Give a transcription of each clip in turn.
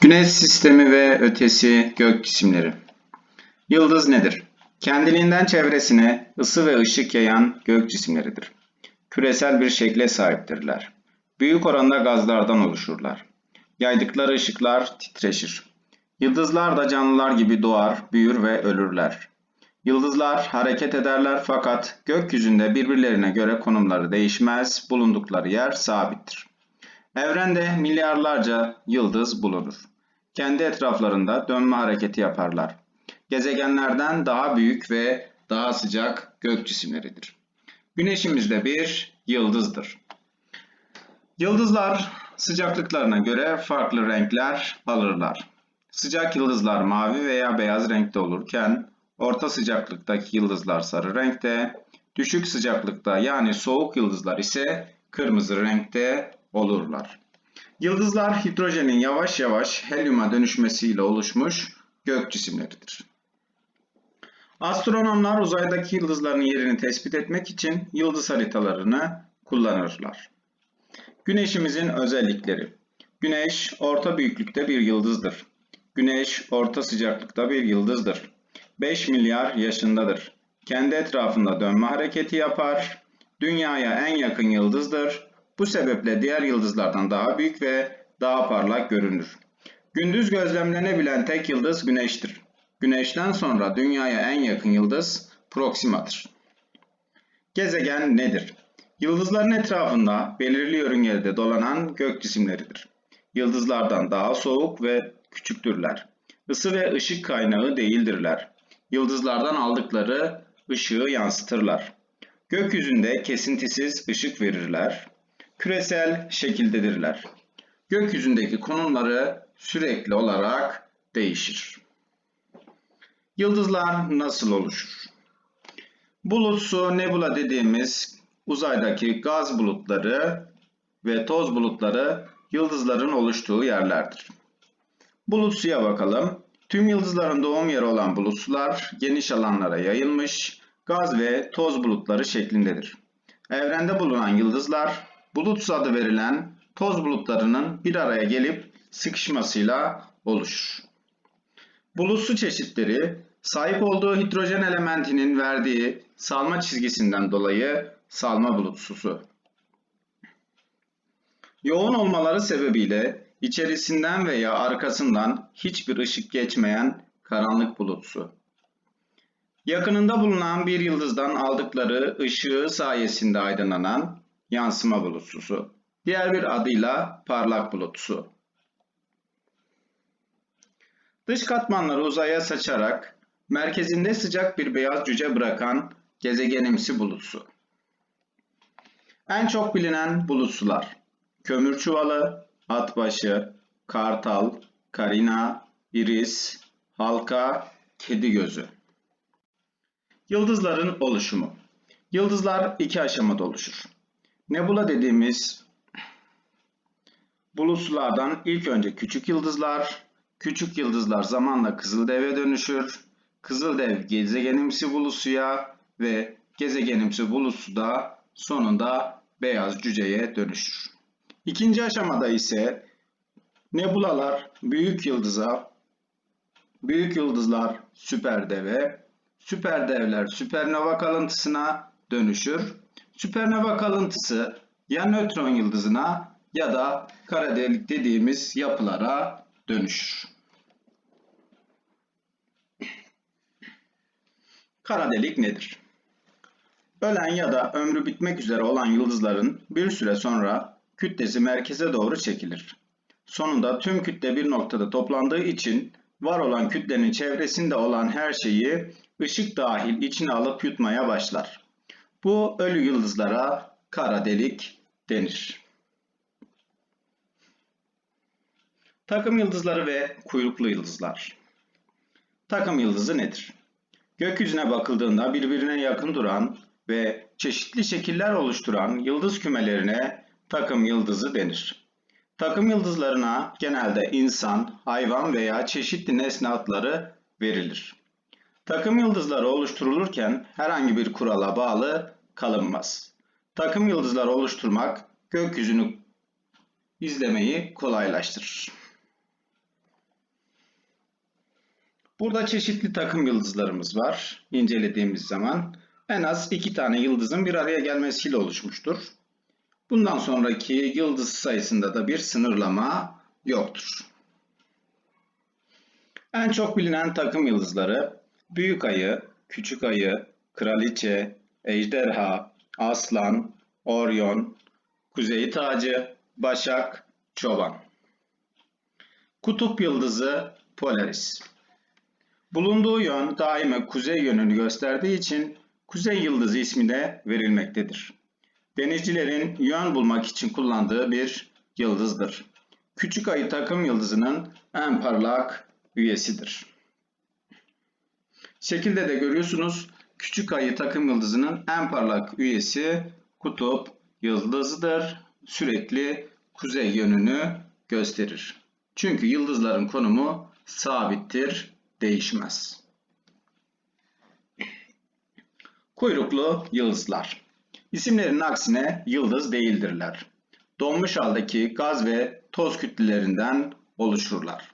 Güneş sistemi ve ötesi gök cisimleri. Yıldız nedir? Kendiliğinden çevresine ısı ve ışık yayan gök cisimleridir. Küresel bir şekle sahiptirler. Büyük oranda gazlardan oluşurlar. Yaydıkları ışıklar titreşir. Yıldızlar da canlılar gibi doğar, büyür ve ölürler. Yıldızlar hareket ederler fakat gökyüzünde birbirlerine göre konumları değişmez, bulundukları yer sabittir. Evrende milyarlarca yıldız bulunur. Kendi etraflarında dönme hareketi yaparlar. Gezegenlerden daha büyük ve daha sıcak gök cisimleridir. Güneşimizde bir yıldızdır. Yıldızlar sıcaklıklarına göre farklı renkler alırlar. Sıcak yıldızlar mavi veya beyaz renkte olurken orta sıcaklıktaki yıldızlar sarı renkte, düşük sıcaklıkta yani soğuk yıldızlar ise kırmızı renkte olurlar. Yıldızlar hidrojenin yavaş yavaş helyuma dönüşmesiyle oluşmuş gök cisimleridir. Astronomlar uzaydaki yıldızların yerini tespit etmek için yıldız haritalarını kullanırlar. Güneşimizin özellikleri. Güneş orta büyüklükte bir yıldızdır. Güneş orta sıcaklıkta bir yıldızdır. 5 milyar yaşındadır. Kendi etrafında dönme hareketi yapar. Dünyaya en yakın yıldızdır. Bu sebeple diğer yıldızlardan daha büyük ve daha parlak görünür. Gündüz gözlemlenebilen tek yıldız Güneş'tir. Güneş'ten sonra Dünya'ya en yakın yıldız Proxima'dır. Gezegen nedir? Yıldızların etrafında belirli yörüngede dolanan gök cisimleridir. Yıldızlardan daha soğuk ve küçüktürler. Isı ve ışık kaynağı değildirler. Yıldızlardan aldıkları ışığı yansıtırlar. Gökyüzünde kesintisiz ışık verirler. Küresel şekildedirler. Gökyüzündeki konumları sürekli olarak değişir. Yıldızlar nasıl oluşur? Bulutsu nebula dediğimiz uzaydaki gaz bulutları ve toz bulutları yıldızların oluştuğu yerlerdir. Bulutsuya bakalım. Tüm yıldızların doğum yeri olan bulutsular geniş alanlara yayılmış gaz ve toz bulutları şeklindedir. Evrende bulunan yıldızlar bulutsu adı verilen toz bulutlarının bir araya gelip sıkışmasıyla oluşur. Bulutsu çeşitleri sahip olduğu hidrojen elementinin verdiği salma çizgisinden dolayı salma bulutsusu. Yoğun olmaları sebebiyle içerisinden veya arkasından hiçbir ışık geçmeyen karanlık bulutsu. Yakınında bulunan bir yıldızdan aldıkları ışığı sayesinde aydınlanan yansıma bulutsusu. Diğer bir adıyla parlak bulutsu. Dış katmanları uzaya saçarak merkezinde sıcak bir beyaz cüce bırakan gezegenimsi bulutsu. En çok bilinen bulutsular. Kömür çuvalı, atbaşı, kartal, karina, iris, halka, kedi gözü. Yıldızların oluşumu. Yıldızlar iki aşamada oluşur. Nebula dediğimiz bulutsulardan ilk önce küçük yıldızlar, küçük yıldızlar zamanla kızıldeve dönüşür. Kızıldev gezegenimsi bulutsuya ve gezegenimsi bulutsu da sonunda beyaz cüceye dönüşür. İkinci aşamada ise nebulalar büyük yıldıza, büyük yıldızlar süperdeve, süperdevler süpernova kalıntısına dönüşür. Süpernova kalıntısı ya nötron yıldızına ya da kara delik dediğimiz yapılara dönüşür. Kara delik nedir? Ölen ya da ömrü bitmek üzere olan yıldızların bir süre sonra kütlesi merkeze doğru çekilir. Sonunda tüm kütle bir noktada toplandığı için var olan kütlenin çevresinde olan her şeyi ışık dahil içine alıp yutmaya başlar. Bu ölü yıldızlara kara delik denir. Takım yıldızları ve kuyruklu yıldızlar. Takım yıldızı nedir? Gökyüzüne bakıldığında birbirine yakın duran ve çeşitli şekiller oluşturan yıldız kümelerine takım yıldızı denir. Takım yıldızlarına genelde insan, hayvan veya çeşitli nesne adları verilir. Takım yıldızları oluşturulurken herhangi bir kurala bağlı kalınmaz. Takım yıldızları oluşturmak gökyüzünü izlemeyi kolaylaştırır. Burada çeşitli takım yıldızlarımız var. İncelediğimiz zaman en az iki tane yıldızın bir araya gelmesiyle oluşmuştur. Bundan sonraki yıldız sayısında da bir sınırlama yoktur. En çok bilinen takım yıldızları Büyük Ayı, Küçük Ayı, Kraliçe, Ejderha, Aslan, Orion, Kuzey Tacı, Başak, Çoban. Kutup yıldızı Polaris. Bulunduğu yön daima kuzey yönünü gösterdiği için kuzey yıldızı ismi de verilmektedir. Denizcilerin yön bulmak için kullandığı bir yıldızdır. Küçük ayı takım yıldızının en parlak üyesidir. Şekilde de görüyorsunuz küçük ayı takım yıldızının en parlak üyesi kutup yıldızıdır. Sürekli kuzey yönünü gösterir. Çünkü yıldızların konumu sabittir, değişmez. Kuyruklu yıldızlar. İsimlerinin aksine yıldız değildirler. Donmuş haldeki gaz ve toz kütlelerinden oluşurlar.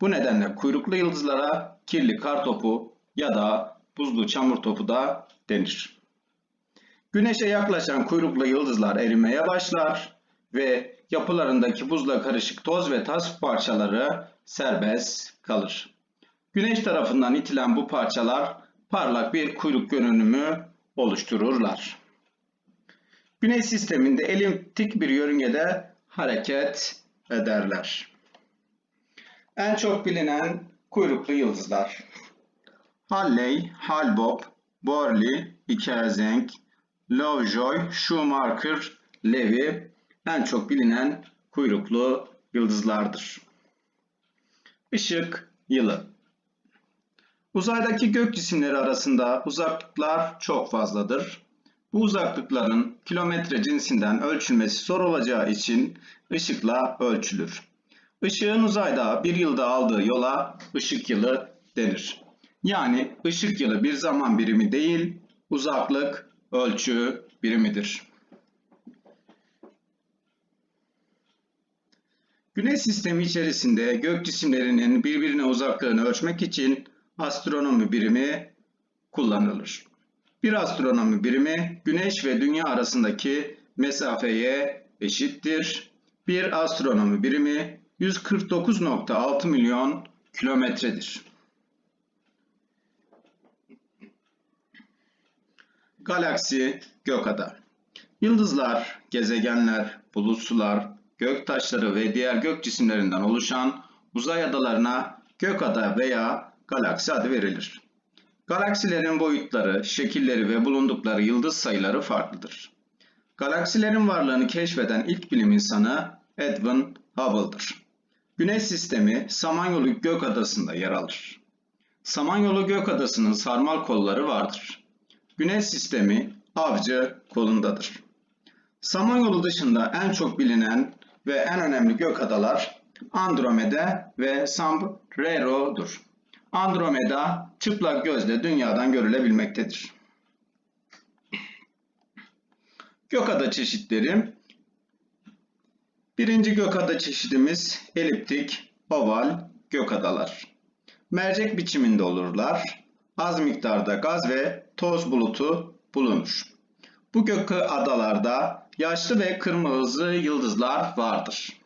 Bu nedenle kuyruklu yıldızlara kirli kar topu ya da buzlu çamur topu da denir. Güneşe yaklaşan kuyruklu yıldızlar erimeye başlar ve yapılarındaki buzla karışık toz ve taş parçaları serbest kalır. Güneş tarafından itilen bu parçalar parlak bir kuyruk görünümü oluştururlar. Güneş sisteminde eliptik bir yörüngede hareket ederler. En çok bilinen kuyruklu yıldızlar. Halley, Halbop, Borley, Ikerzeng, Lovejoy, Schumacher, Levy en çok bilinen kuyruklu yıldızlardır. Işık yılı Uzaydaki gök cisimleri arasında uzaklıklar çok fazladır. Bu uzaklıkların kilometre cinsinden ölçülmesi zor olacağı için ışıkla ölçülür. Işığın uzayda bir yılda aldığı yola ışık yılı denir. Yani ışık yılı bir zaman birimi değil, uzaklık ölçü birimidir. Güneş sistemi içerisinde gök cisimlerinin birbirine uzaklığını ölçmek için astronomi birimi kullanılır. Bir astronomi birimi Güneş ve Dünya arasındaki mesafeye eşittir. Bir astronomi birimi 149.6 milyon kilometredir. Galaksi, gökada. Yıldızlar, gezegenler, bulutsular, göktaşları ve diğer gök cisimlerinden oluşan uzay adalarına gökada veya galaksi adı verilir. Galaksilerin boyutları, şekilleri ve bulundukları yıldız sayıları farklıdır. Galaksilerin varlığını keşfeden ilk bilim insanı Edwin Hubble'dır. Güneş sistemi Samanyolu Gök Adası'nda yer alır. Samanyolu Gök Adası'nın sarmal kolları vardır. Güneş sistemi Avcı kolundadır. Samanyolu dışında en çok bilinen ve en önemli gök adalar Andromeda ve Sombrero'dur. Andromeda çıplak gözle dünyadan görülebilmektedir. Gökada çeşitleri Birinci gökada çeşidimiz eliptik, oval gökadalar. Mercek biçiminde olurlar. Az miktarda gaz ve toz bulutu bulunur. Bu gök adalarda yaşlı ve kırmızı yıldızlar vardır.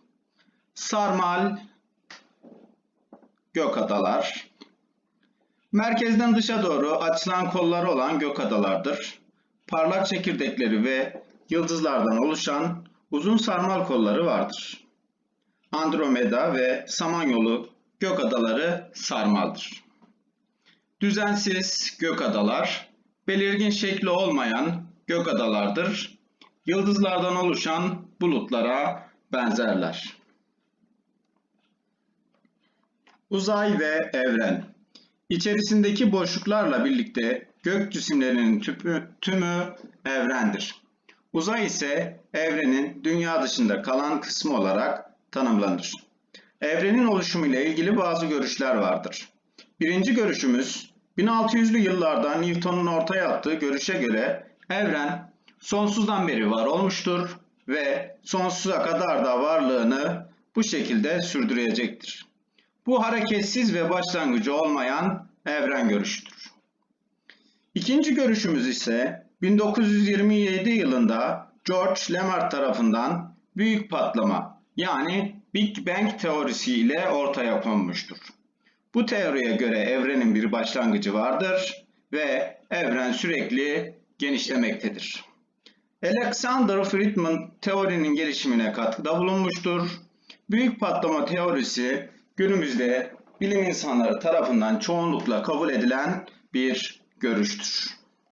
Sarmal gök adalar. Merkezden dışa doğru açılan kolları olan gök adalardır. Parlak çekirdekleri ve yıldızlardan oluşan uzun sarmal kolları vardır. Andromeda ve Samanyolu gök adaları sarmaldır. Düzensiz gök adalar, belirgin şekli olmayan gök adalardır. Yıldızlardan oluşan bulutlara benzerler. Uzay ve evren İçerisindeki boşluklarla birlikte gök cisimlerinin tümü, tümü evrendir. Uzay ise evrenin dünya dışında kalan kısmı olarak tanımlanır. Evrenin oluşumu ile ilgili bazı görüşler vardır. Birinci görüşümüz 1600'lü yıllarda Newton'un ortaya attığı görüşe göre evren sonsuzdan beri var olmuştur ve sonsuza kadar da varlığını bu şekilde sürdürecektir. Bu hareketsiz ve başlangıcı olmayan evren görüşüdür. İkinci görüşümüz ise 1927 yılında George Lamar tarafından büyük patlama yani Big Bang teorisi ile ortaya konmuştur. Bu teoriye göre evrenin bir başlangıcı vardır ve evren sürekli genişlemektedir. Alexander Friedman teorinin gelişimine katkıda bulunmuştur. Büyük patlama teorisi günümüzde bilim insanları tarafından çoğunlukla kabul edilen bir görüştür.